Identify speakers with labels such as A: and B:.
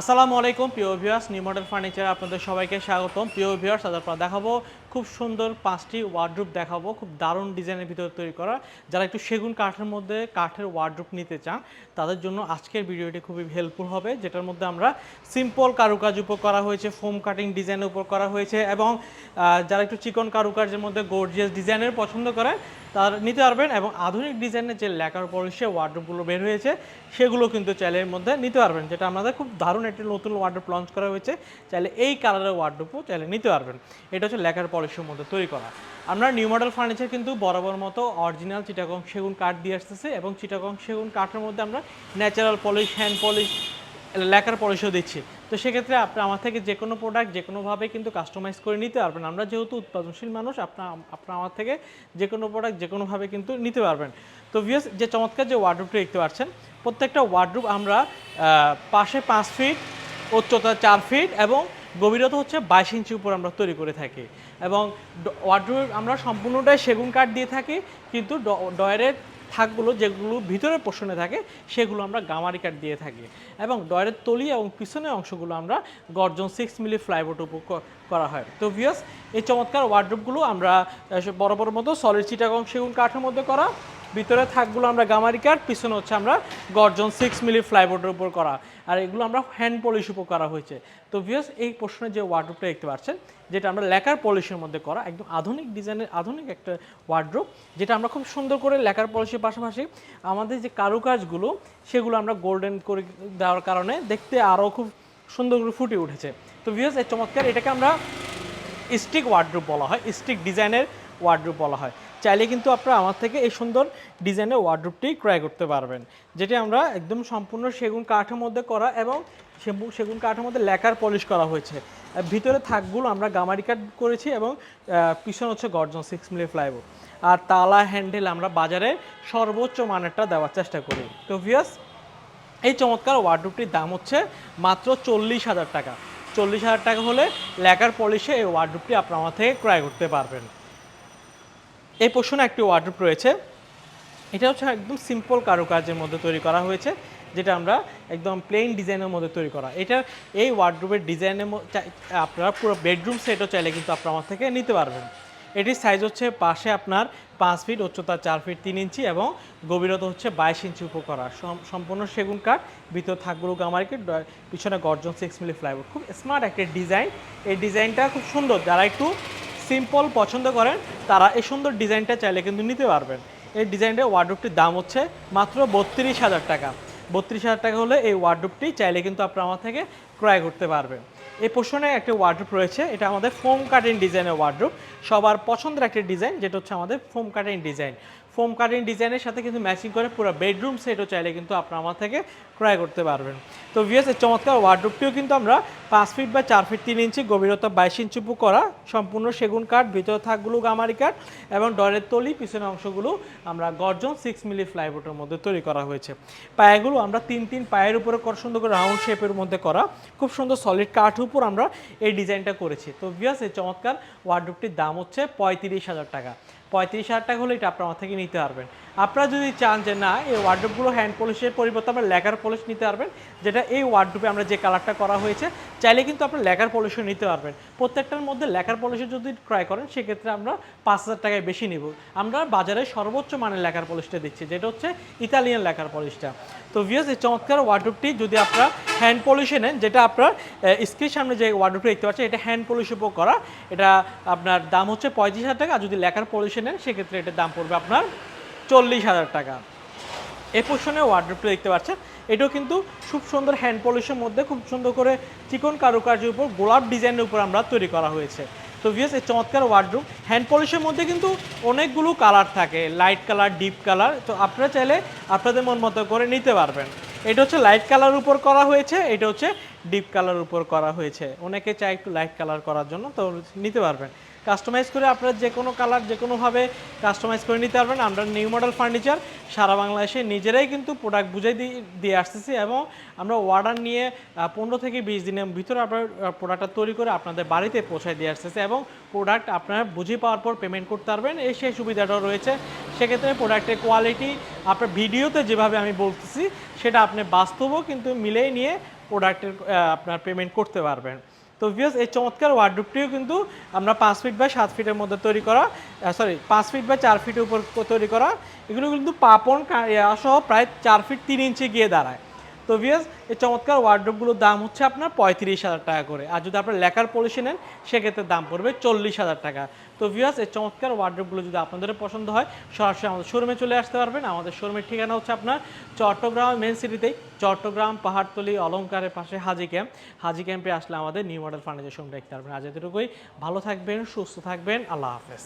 A: আসসালামু আলাইকুম, প্রিয় ভিউয়ার্স নিউ মডেল ফার্নিচার আপনাদের সবাইকে স্বাগতম। প্রিয় ভিউয়ার্স তারপর দেখাবো খুব সুন্দর পাঁচটি ওয়ার্ড্রুপ দেখাবো, খুব দারুণ ডিজাইনের ভিতরে তৈরি করা। যারা একটু সেগুন কাঠের মধ্যে কাঠের ওয়ার্ড্রুপ নিতে চান, তাদের জন্য আজকের ভিডিওটি খুবই হেল্পফুল হবে, যেটার মধ্যে আমরা সিম্পল কারুকাজ উপর করা হয়েছে ফোম কাটিং ডিজাইনের উপর করা হয়েছে এবং যারা একটু চিকন কারুকাজের মধ্যে গর্জিয়াস ডিজাইনের পছন্দ করেন তার নিতে পারবেন এবং আধুনিক ডিজাইনের যে লেখার পলিশে ওয়ার্ড্রোপগুলো বের হয়েছে, সেগুলো কিন্তু চাইলে মধ্যে নিতে পারবেন, যেটা আমাদের খুব দারুণ একটি নতুন ওয়ার্ড্রোপ লঞ্চ করা হয়েছে। চাইলে এই কালারের ওয়ার্ড্রোপও চাইলে নিতে পারবেন। এটা হচ্ছে লেখার পলিশের মধ্যে তৈরি করা। আমরা নিউ মডেল ফার্নিচার কিন্তু বরাবর মতো অরিজিনাল চিটাগং সেগুন কাঠ দিয়ে আসতেছে এবং চিটাগং সেগুন কাঠের মধ্যে আমরা ন্যাচারাল পলিশ হ্যান্ড পলিশ লেখার পলিশও দিচ্ছি। তো সেক্ষেত্রে আপনি আমার থেকে যে কোনো প্রোডাক্ট যে কোনোভাবে কিন্তু কাস্টমাইজ করে নিতে পারবেন। আমরা যেহেতু উৎপাদনশীল মানুষ আপনার আপনার আমার থেকে যে কোনো প্রোডাক্ট যে কোনোভাবে কিন্তু নিতে পারবেন। তো ভিএস যে চমৎকার যে ওয়ার্ডরুপটা দেখতে পাচ্ছেন, প্রত্যেকটা ওয়ার্ডরুপ আমরা পাশে পাঁচ ফিট উচ্চতা চার ফিট এবং গভীরতা হচ্ছে বাইশ ইঞ্চি উপর আমরা তৈরি করে থাকি। এবং ওয়ার্ডরুপ আমরা সম্পূর্ণটাই সেগুন কাঠ দিয়ে থাকি, কিন্তু ডয়ারের থাকগুলো, যেগুলো ভিতরে পোষণে থাকে, সেগুলো আমরা গামারি কাঠ দিয়ে থাকি। এবং ডয়ের তলি এবং পিছনের অংশগুলো আমরা গর্জন সিক্স মিলি ফ্লাইবোর্ড উপ করা হয়। তো ভিয়াস এই চমৎকার ওয়ার্ড্রোপগুলো আমরা বড় বড় মতো সলিড চিটাগং সেগুন কাঠের মধ্যে করা ভিতরে থাকগুলো আমরা গামারি কাঠ, পিছনে হচ্ছে আমরা গর্জন সিক্স মিলি ফ্লাইবোর্ডের উপর করা। আর এগুলো আমরা হ্যান্ড পলিশ উপর করা হয়েছে। তো ভিয়াস এই প্রশ্নের যে ওয়ার্ড্রোপটা দেখতে পাচ্ছেন, যেটা আমরা লেকার পলিশের মধ্যে করা, একদম আধুনিক ডিজাইনের আধুনিক একটা ওয়ার্ড্রোপ যেটা আমরা খুব সুন্দর করে লেকার পলিশের পাশাপাশি আমাদের যে কারুকাজগুলো, সেগুলো আমরা গোল্ডেন করে দেওয়ার কারণে দেখতে আরও খুব সুন্দর করে ফুটে উঠেছে। তো ভিয়াস এই চমৎকার, এটাকে আমরা স্টিক ওয়ার্ড্রোপ বলা হয় স্টিক ডিজাইনের ওয়ার্ড্রোপ বলা হয়। চাইলে কিন্তু আপনারা আমার থেকে এই সুন্দর ডিজাইনের ওয়ার্ড্রোপটি ক্রয় করতে পারবেন, যেটি আমরা একদম সম্পূর্ণ সেগুন কাঠের মধ্যে করা এবং সেগুন কাঠের মধ্যে লেকার পলিশ করা হয়েছে। ভিতরে থাকগুলো আমরা গামারি কাঠ করেছি এবং পিছনে হচ্ছে গর্জন সিক্স মিলি ফ্লাইবোর্ড আর তালা হ্যান্ডেল আমরা বাজারে সর্বোচ্চ মানেরটা দেওয়ার চেষ্টা করি। তো ভিয়াস এই চমৎকার ওয়ার্ডরোবটির দাম হচ্ছে মাত্র চল্লিশ হাজার টাকা। চল্লিশ হাজার টাকা হলে লেকার পলিশে এই ওয়ার্ডরোবটি আপনার আমার থেকে ক্রয় করতে পারবেন। এই পোষণে একটি ওয়ার্ডরোব রয়েছে। এটা হচ্ছে একদম সিম্পল কারুকাজের মধ্যে তৈরি করা হয়েছে, যেটা আমরা একদম প্লেন ডিজাইনের মধ্যে তৈরি করা। এটা এই ওয়ার্ডরোবের ডিজাইনের আপনারা পুরো বেডরুম সেটও চাইলে কিন্তু আপনার আমার থেকে নিতে পারবেন। এটির সাইজ হচ্ছে পাশে আপনার পাঁচ ফিট উচ্চতা চার ফিট তিন ইঞ্চি এবং গভীরতা হচ্ছে বাইশ ইঞ্চি উপর করা সম- সম্পূর্ণ সেগুন কাঠ, ভিতর থাকগুলো গামারিকে পিছনে গর্জন সিক্স মিলি ফ্লাইবোর্ড খুব স্মার্ট একটা ডিজাইন এই ডিজাইনটা খুব সুন্দর। যারা একটু সিম্পল পছন্দ করেন, তারা এই সুন্দর ডিজাইনটা চাইলে কিন্তু নিতে পারবেন। এই ডিজাইনটা ওয়ার্ডরোবটির দাম হচ্ছে মাত্র বত্রিশ হাজার টাকা। বত্রিশ হাজার টাকা হলে এই ওয়ার্ডরোবটি চাইলে কিন্তু আপনারা আমার থেকে ক্রয় করতে পারবেন। এই পোষণে একটা ওয়ার্ড্রোপ রয়েছে, এটা আমাদের ফোম কাটিং ডিজাইনের ওয়ার্ড্রোপ সবার পছন্দের একটা ডিজাইন যেটা হচ্ছে আমাদের foam cutting design foam cutting ডিজাইনের সাথে কিন্তু ম্যাচিং করে পুরো বেডরুম সেটও চাইলে কিন্তু আপনার আমার থেকে ক্রয় করতে পারবেন। তো ভিএস এর চমৎকার ওয়ার্ডরোবটিও কিন্তু আমরা পাঁচ ফিট বা চার ফিট তিন ইঞ্চি গভীরতা বাইশ ইঞ্চি উপর করা। সম্পূর্ণ সেগুন কাঠ, ভিতরে থাকগুলো গামারি কাঠ এবং ডরের তলি, পিছনের অংশগুলো আমরা গর্জন সিক্স মিলি ফ্লাইবোর্ডের মধ্যে তৈরি করা হয়েছে। পায়াগুলো আমরা তিন তিন পায়ের উপরে কর সুন্দর করে রাউন্ড শেপের মধ্যে করা। খুব সুন্দর সলিড কাঠ উপর আমরা এই ডিজাইনটা করেছি। তো ভিয়াস এই চমৎকার ওয়ার্ডরোবটির দাম হচ্ছে পঁয়ত্রিশ হাজার টাকা। পঁয়ত্রিশ হাজার টাকা হলে এটা আপনার থেকে নিতে পারবেন। আপনারা যদি চান যে না, এই ওয়ার্ডরোবগুলো হ্যান্ড পলিশের পরিবর্তে আমরা লেকার পলিশ নিতে পারবেন, যেটা এই ওয়ার্ডরোবে আমরা যে কালারটা করা হয়েছে, চাইলে কিন্তু আপনি লেকার পলিশও নিতে পারবেন। প্রত্যেকটার মধ্যে লেকার পলিশে যদি ক্রয় করেন, সেক্ষেত্রে আমরা পাঁচ হাজার টাকায় বেশি নিব। আমরা বাজারে সর্বোচ্চ মানের লেকার পলিশটা দিচ্ছি, যেটা হচ্ছে ইতালিয়ান লেকার পলিশটা তো ভিয়াস এই চমৎকার ওয়ার্ডরোবটি যদি আপনারা হ্যান্ড পলিশে নেন, যেটা আপনার স্ক্রিন সামনে যে ওয়ার্ডরোবটা দেখতে পাচ্ছেন, এটা হ্যান্ড পলিশ উপর করা। এটা আপনার দাম হচ্ছে পঁয়ত্রিশ হাজার টাকা, আর যদি লেকার পলিশে নেন, সেক্ষেত্রে এটার দাম পড়বে আপনার চল্লিশ হাজার টাকা। এই পোর্শনে ওয়ার্ড্রোপটা দেখতে পাচ্ছেন। এটাও কিন্তু খুব সুন্দর হ্যান্ড পলিশের মধ্যে খুব সুন্দর করে চিকন কারুকার্যের উপর গোলাপ ডিজাইনের উপর আমরা তৈরি করা হয়েছে। তো ভিএস এই চমৎকার ওয়ার্ডরুম হ্যান্ড পলিশের মধ্যে কিন্তু অনেকগুলো কালার থাকে। লাইট কালার ডিপ কালার তো আপনারা চাইলে আপনাদের মন মতো করে নিতে পারবেন। এটা হচ্ছে লাইট কালার উপর করা হয়েছে। এটা হচ্ছে ডিপ কালার উপর করা হয়েছে। অনেকে চায় একটু লাইট কালার করার জন্য, তো নিতে পারবেন। কাস্টমাইজ করে আপনারা যে কোনো কালার, যে কোনোভাবে কাস্টমাইজ করে নিতে পারবেন। আমরা নিউ মডেল ফার্নিচার সারা বাংলাদেশে নিজেরাই কিন্তু প্রোডাক্ট বুঝাই দিয়ে আসতেছি এবং আমরা অর্ডার নিয়ে পনেরো থেকে বিশ দিনের ভিতরে আপনার প্রোডাক্টটা তৈরি করে আপনাদের বাড়িতে পৌঁছায় দিয়ে আসতেছে এবং প্রোডাক্ট আপনারা বুঝে পাওয়ার পর পেমেন্ট করতে পারবেন। এই সেই সুবিধাটাও রয়েছে। সেক্ষেত্রে প্রোডাক্টের কোয়ালিটি আপনার ভিডিওতে যেভাবে আমি বলতেছি, সেটা আপনি বাস্তবও কিন্তু মিলেই নিয়ে প্রোডাক্টের আপনার পেমেন্ট করতে পারবেন। তো ভিউস এই চমৎকার ওয়ার্ড্রুপটিও কিন্তু আমরা পাঁচ ফিট বা সাত ফিটের মধ্যে তৈরি করা সরি পাঁচ ফিট বা চার ফিটের উপর তৈরি করা। এগুলো কিন্তু পাপন সহ প্রায় চার ফিট তিন ইঞ্চি গিয়ে দাঁড়ায়। তো ভিউস এই চমৎকার ওয়ার্ডরোবগুলোর দাম হচ্ছে আপনার পঁয়ত্রিশ হাজার টাকা করে। আর যদি আপনার লেখার পলিশি নেন, সেক্ষেত্রে দাম পড়বে চল্লিশ হাজার টাকা। তো ভিউস এই চমৎকার ওয়ার্ডরোবগুলো যদি আপনাদের পছন্দ হয়, সরাসরি আমাদের শোরুমে চলে আসতে পারবেন। আমাদের শোরুমের ঠিকানা হচ্ছে আপনার চট্টগ্রাম মেন সিটিতেই চট্টগ্রাম পাহাড়তলি, অলংকারের পাশে হাজি ক্যাম্প হাজি ক্যাম্পে আসলে আমাদের নিউ মডেল ফার্নিচার শোরুম দেখতে পারবেন। আজ এতটুকুই। ভালো থাকবেন, সুস্থ থাকবেন। আল্লাহ হাফেজ।